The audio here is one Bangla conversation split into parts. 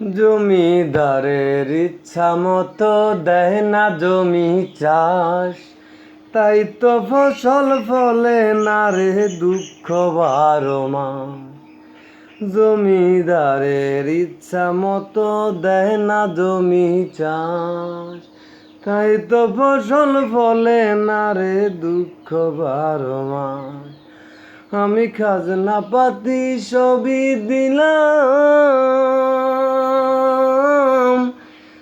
জমিদারের ইচ্ছা মতো দেয় না জমি চাষ। তাই তো ফসল ফলে না রে দুঃখ বারো মাস জমিদারের ইচ্ছা মতো দেয় না জমি চাষ। তাই তো ফসল ফলে না রে দুঃখ বারো মাস আমি খাজনা পাতি সবই দিলাম।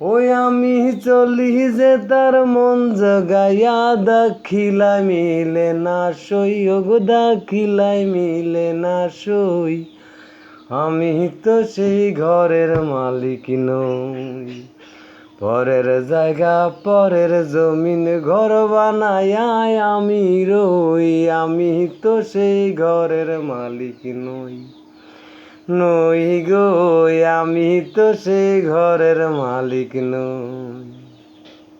ওই আমি চলি যে তার মন জগাইয়া দাখিলাই, মিলে না সই গো দাখিলাই, মিলে না সই। আমি তো সেই ঘরের মালিক নই। পরের জায়গা, পরের জমিন, ঘর বানায় আমি রই। আমি তো সেই ঘরের মালিক নই। নই গো আমি তো সেই ঘরের মালিক নই।